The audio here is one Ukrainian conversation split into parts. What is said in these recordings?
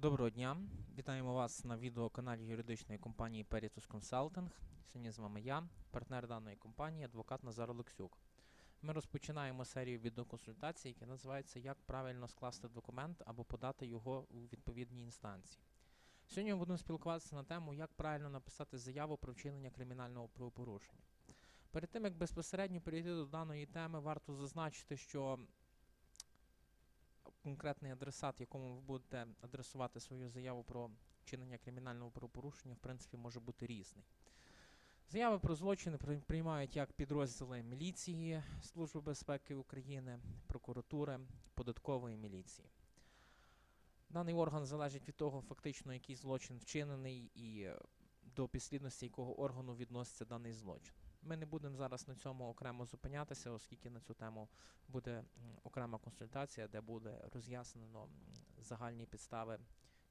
Доброго дня! Вітаємо вас на відеоканалі юридичної компанії Peritus Consulting. Сьогодні з вами я, партнер даної компанії, адвокат Назар Олексюк. Ми розпочинаємо серію відеоконсультацій, яка називається Як правильно скласти документ або подати його у відповідній інстанції. Сьогодні ми будемо спілкуватися на тему, як правильно написати заяву про вчинення кримінального правопорушення. Перед тим, як безпосередньо перейти до даної теми, варто зазначити, що конкретний адресат, якому ви будете адресувати свою заяву про вчинення кримінального правопорушення, в принципі, може бути різний. Заяви про злочини приймають як підрозділи міліції, Служби безпеки України, прокуратури, податкової міліції. Даний орган залежить від того, фактично, який злочин вчинений і до підслідності якого органу відноситься даний злочин. Ми не будемо зараз на цьому окремо зупинятися, оскільки на цю тему буде окрема консультація, де буде роз'яснено загальні підстави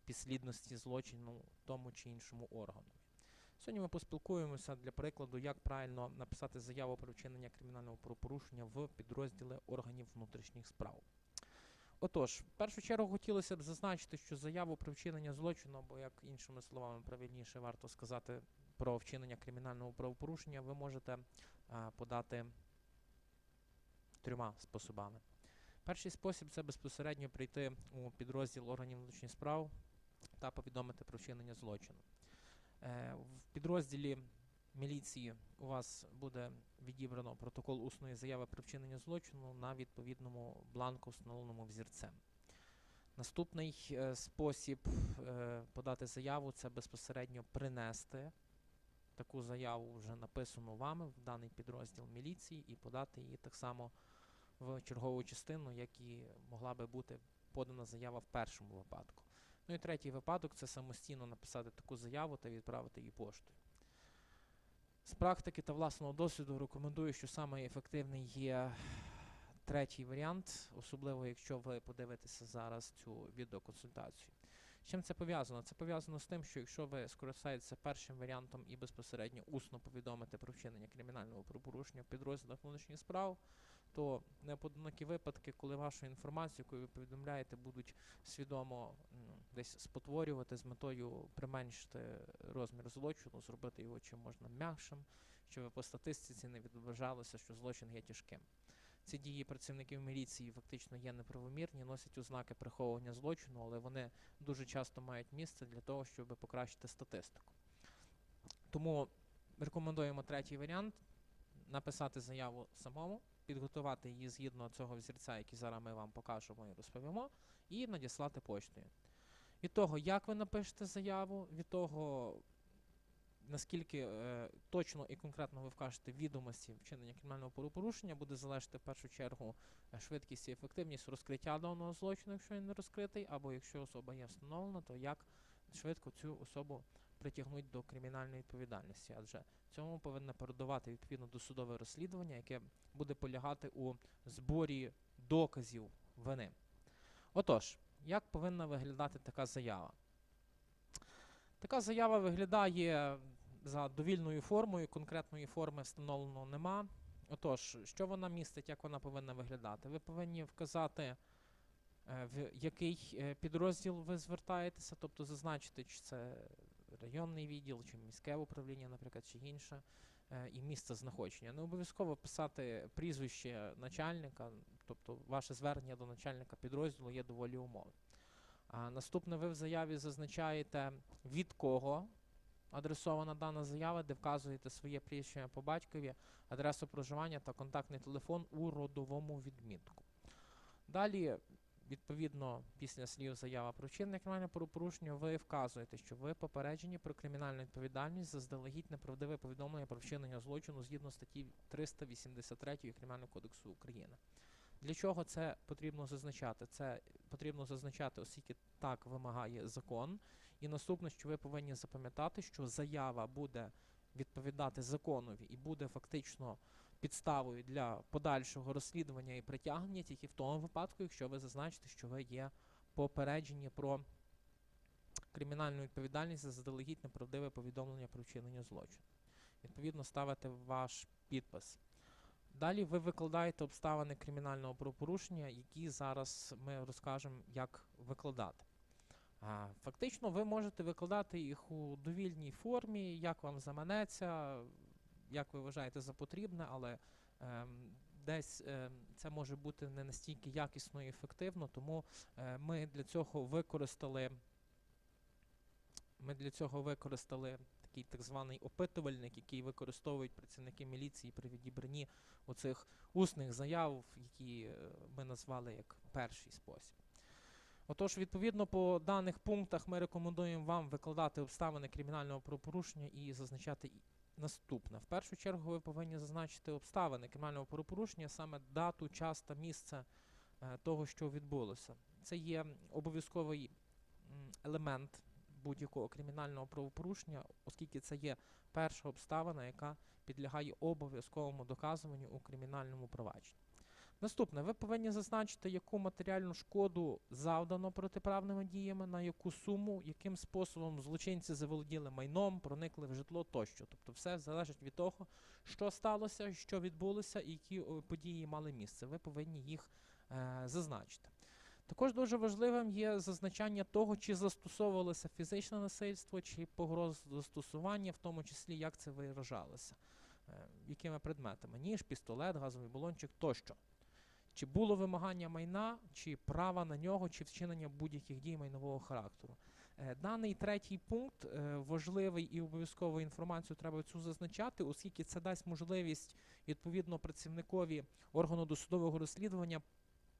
підслідності злочину тому чи іншому органу. Сьогодні ми поспілкуємося для прикладу, як правильно написати заяву про вчинення кримінального правопорушення в підрозділи органів внутрішніх справ. Отож, в першу чергу хотілося б зазначити, що заяву про вчинення злочину, або як іншими словами правильніше варто сказати про вчинення кримінального правопорушення, ви можете подати трьома способами. Перший спосіб це безпосередньо прийти у підрозділ органів внутрішніх справ та повідомити про вчинення злочину. Е, в підрозділі міліції у вас буде відібрано протокол усної заяви про вчинення злочину на відповідному бланку, встановленому взірцем. Наступний е, спосіб е, подати заяву це безпосередньо принести таку заяву, вже написану вами в даний підрозділ міліції, і подати її так само в чергову частину, як і могла би бути подана заява в першому випадку. Ну і третій випадок це самостійно написати таку заяву та відправити її поштою. З практики та власного досвіду рекомендую, що саме є третій варіант, особливо якщо ви подивитеся зараз цю відеоконсультацію. Чим це пов'язано? Це пов'язано з тим, що якщо ви скористаєтеся першим варіантом і безпосередньо усно повідомите про вчинення кримінального правопорушення в підрозділах внутрішніх справ, то неподинокі випадки, коли вашу інформацію, яку ви повідомляєте, будуть свідомо десь спотворювати з метою применшити розмір злочину, зробити його чим можна м'якшим, щоб по статистиці не відображалося, що злочин є тяжким. Ці дії працівників міліції фактично є неправомірні, носять ознаки приховування злочину, але вони дуже часто мають місце для того, щоб покращити статистику. Тому рекомендуємо третій варіант написати заяву самому, підготувати її згідно цього взірця, який зараз ми вам покажемо і розповімо, і надіслати поштою. Від того, як ви напишете заяву, від того, наскільки е, точно і конкретно ви вкажете відомості вчинення кримінального правопорушення, буде залежати в першу чергу е, швидкість і ефективність розкриття даного злочину, якщо він не розкритий, або якщо особа є встановлена, то як швидко цю особу притягнуть до кримінальної відповідальності, адже цьому повинно передавати відповідно досудове розслідування, яке буде полягати у зборі доказів вини. Отож, як повинна виглядати така заява? Така заява виглядає за довільною формою, конкретної форми встановлено нема. Отож, що вона містить, як вона повинна виглядати? Ви повинні вказати, е, в який е, підрозділ ви звертаєтеся, тобто зазначити, чи це районний відділ, чи міське управління, наприклад, чи інше, е, і місце знаходження. Не обов'язково писати прізвище начальника, тобто ваше звернення до начальника підрозділу є доволі умовним. Наступне ви в заяві зазначаєте, від кого адресована дана заява, де вказуєте своє прізвище по батькові, адресу проживання та контактний телефон у родовому відмітку. Далі, відповідно, після слів заява про вчинення кримінального правопорушення, ви вказуєте, що ви попереджені про кримінальну відповідальність заздалегідь неправдиве повідомлення про вчинення злочину згідно статті 383 Кримінального кодексу України. Для чого це потрібно зазначати? Це потрібно зазначати, оскільки так вимагає закон. І наступне, що ви повинні запам'ятати, що заява буде відповідати законові і буде фактично підставою для подальшого розслідування і притягнення тільки в тому випадку, якщо ви зазначите, що ви є попереджені про кримінальну відповідальність за заздалегідь неправдиве повідомлення про вчинення злочину. Відповідно, ставите ваш підпис. Далі ви викладаєте обставини кримінального правопорушення, які зараз ми розкажемо, як викладати. Фактично, ви можете викладати їх у довільній формі, як вам заманеться, як ви вважаєте за потрібне, але ем, десь ем, це може бути не настільки якісно і ефективно, тому е, ми для цього використали. Ми для цього використали такий так званий опитувальник, який використовують працівники міліції при відібранні оцих усних заяв, які е, ми назвали як перший спосіб. Отож, відповідно, по даних пунктах ми рекомендуємо вам викладати обставини кримінального правопорушення і зазначати наступне. В першу чергу ви повинні зазначити обставини кримінального правопорушення, саме дату, час та місце е, того, що відбулося. Це є обов'язковий елемент будь-якого кримінального правопорушення, оскільки це є перша обставина, яка підлягає обов'язковому доказуванню у кримінальному провадженні. Наступне, ви повинні зазначити, яку матеріальну шкоду завдано протиправними діями, на яку суму, яким способом злочинці заволоділи майном, проникли в житло тощо. Тобто все залежить від того, що сталося, що відбулося і які події мали місце. Ви повинні їх е, зазначити. Також дуже важливим є зазначання того, чи застосовувалося фізичне насильство, чи погроз застосування, в тому числі як це виражалося, е, якими предметами, ніж, пістолет, газовий балончик тощо. Чи було вимагання майна, чи права на нього, чи вчинення будь-яких дій майнового характеру. Е, Даний третій пункт е, важливий і обов'язково інформацію треба цю зазначати, оскільки це дасть можливість відповідно працівникові органу досудового розслідування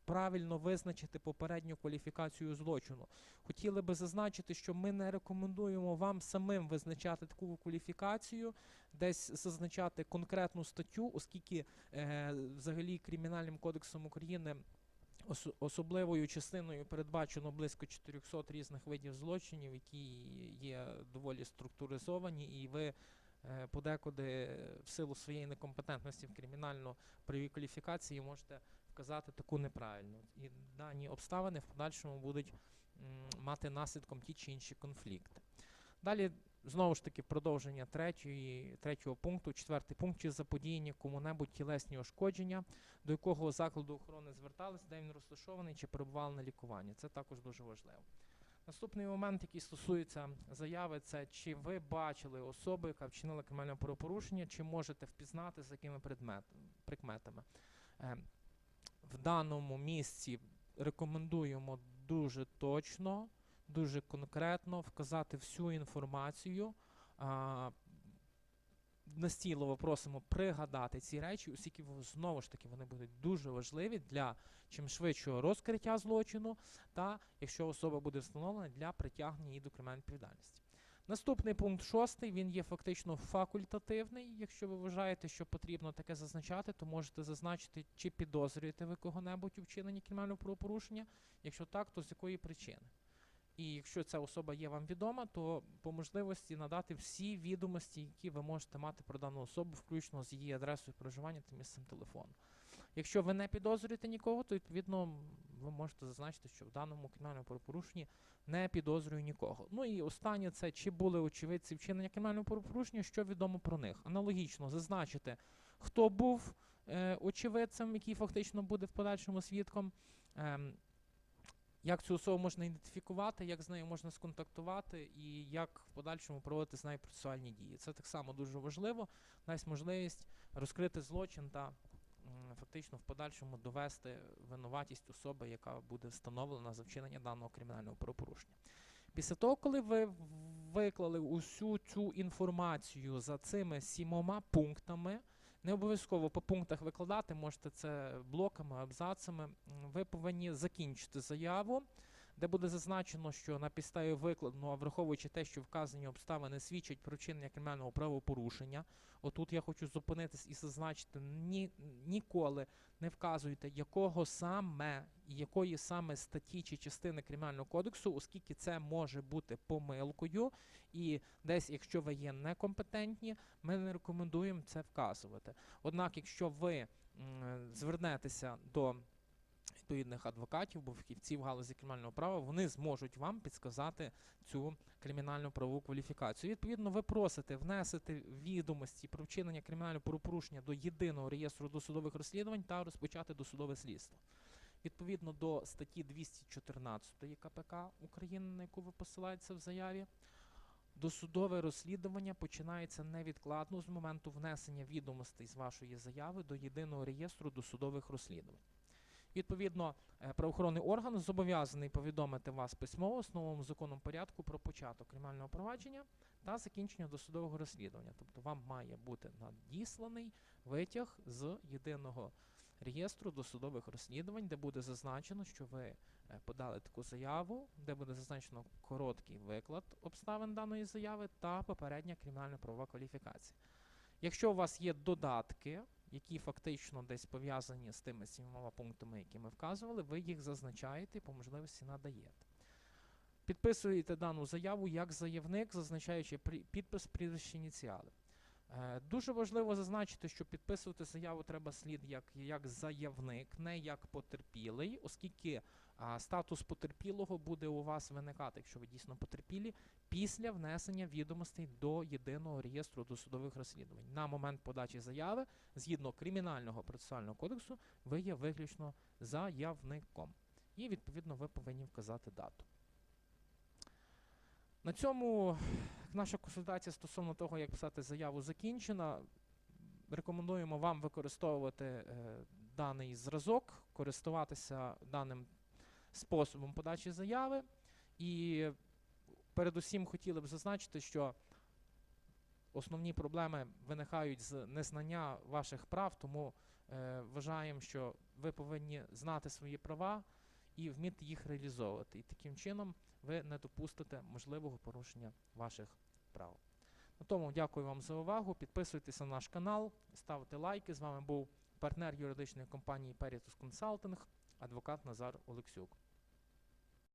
правильно визначити попередню кваліфікацію злочину. Хотіли би зазначити, що ми не рекомендуємо вам самим визначати таку кваліфікацію, десь зазначати конкретну статтю, оскільки е, взагалі Кримінальним кодексом України особливою частиною передбачено близько 400 різних видів злочинів, які є доволі структуризовані, і ви е, подекуди в силу своєї некомпетентності в кримінально-правовій кваліфікації можете вказати таку неправильну. І дані обставини в подальшому будуть мати наслідком ті чи інші конфлікти. Далі, знову ж таки, продовження третьої, третього пункту, четвертий пункт, чи заподіяння кому-небудь тілесні ушкодження, до якого закладу охорони звертались, де він розташований, чи перебували на лікуванні. Це також дуже важливо. Наступний момент, який стосується заяви, це чи ви бачили особу, яка вчинила кримінальне правопорушення, чи можете впізнати з якими предмет, прикметами. В даному місці рекомендуємо дуже точно, дуже конкретно вказати всю інформацію. А, настійливо просимо пригадати ці речі, оскільки знову ж таки вони будуть дуже важливі для чим швидшого розкриття злочину, та якщо особа буде встановлена для притягнення її до кримінальної відповідальності. Наступний пункт шостий, він є фактично факультативний. Якщо ви вважаєте, що потрібно таке зазначати, то можете зазначити, чи підозрюєте ви кого-небудь у вчиненні кримінального правопорушення. Якщо так, то з якої причини? І якщо ця особа є вам відома, то по можливості надати всі відомості, які ви можете мати про дану особу, включно з її адресою проживання та місцем телефону. Якщо ви не підозрюєте нікого, то відповідно ви можете зазначити, що в даному кримінальному правопорушенні не підозрюю нікого. Ну і останнє це чи були очевидці вчинення кримінального правопорушення, що відомо про них. Аналогічно зазначити, хто був е, очевидцем, який фактично буде в подальшому свідком. ем, як цю особу можна ідентифікувати, як з нею можна сконтактувати і як в подальшому проводити з нею процесуальні дії. Це так само дуже важливо, дасть можливість розкрити злочин та фактично в подальшому довести винуватість особи, яка буде встановлена за вчинення даного кримінального правопорушення. Після того, коли ви виклали усю цю інформацію за цими сімома пунктами, не обов'язково по пунктах викладати, можете це блоками, абзацами. Ви повинні закінчити заяву, де буде зазначено, що на підставі викладеного, враховуючи те, що вказані обставини свідчать про вчинення кримінального правопорушення. Отут я хочу зупинитись і зазначити, ні, ніколи не вказуйте, якого саме якої саме статті чи частини кримінального кодексу, оскільки це може бути помилкою, і десь, якщо ви є некомпетентні, ми не рекомендуємо це вказувати. Однак, якщо ви звернетеся до відповідних адвокатів, або фахівців галузі кримінального права, вони зможуть вам підсказати цю кримінальну правову кваліфікацію. Відповідно, ви просите внести відомості про вчинення кримінального правопорушення до єдиного реєстру досудових розслідувань та розпочати досудове слідство. Відповідно до статті 214 КПК України, на яку ви посилаєтеся в заяві, досудове розслідування починається невідкладно з моменту внесення відомостей з вашої заяви до єдиного реєстру досудових розслідувань. Відповідно, е, правоохоронний орган зобов'язаний повідомити вас письмово основному законом порядку про початок кримінального провадження та закінчення досудового розслідування. Тобто вам має бути надісланий витяг з єдиного реєстру досудових розслідувань, де буде зазначено, що ви е, подали таку заяву, де буде зазначено короткий виклад обставин даної заяви та попередня кримінальна правова кваліфікація. Якщо у вас є додатки, які фактично десь пов'язані з тими сімома пунктами, які ми вказували, ви їх зазначаєте і по можливості надаєте. Підписуєте дану заяву як заявник, зазначаючи підпис прізвище ініціали. Е, Дуже важливо зазначити, що підписувати заяву треба слід як, як заявник, не як потерпілий, оскільки а, статус потерпілого буде у вас виникати, якщо ви дійсно потерпілі, після внесення відомостей до єдиного реєстру досудових розслідувань. На момент подачі заяви, згідно кримінального процесуального кодексу, ви є виключно заявником. І відповідно ви повинні вказати дату. На цьому наша консультація стосовно того, як писати заяву, закінчена. Рекомендуємо вам використовувати е, даний зразок, користуватися даним способом подачі заяви. І передусім хотіли б зазначити, що основні проблеми виникають з незнання ваших прав, тому е, вважаємо, що ви повинні знати свої права і вміти їх реалізовувати. І таким чином ви не допустите можливого порушення ваших прав. На тому дякую вам за увагу. Підписуйтесь на наш канал, ставте лайки. З вами був партнер юридичної компанії Peritus Consulting, адвокат Назар Олексюк.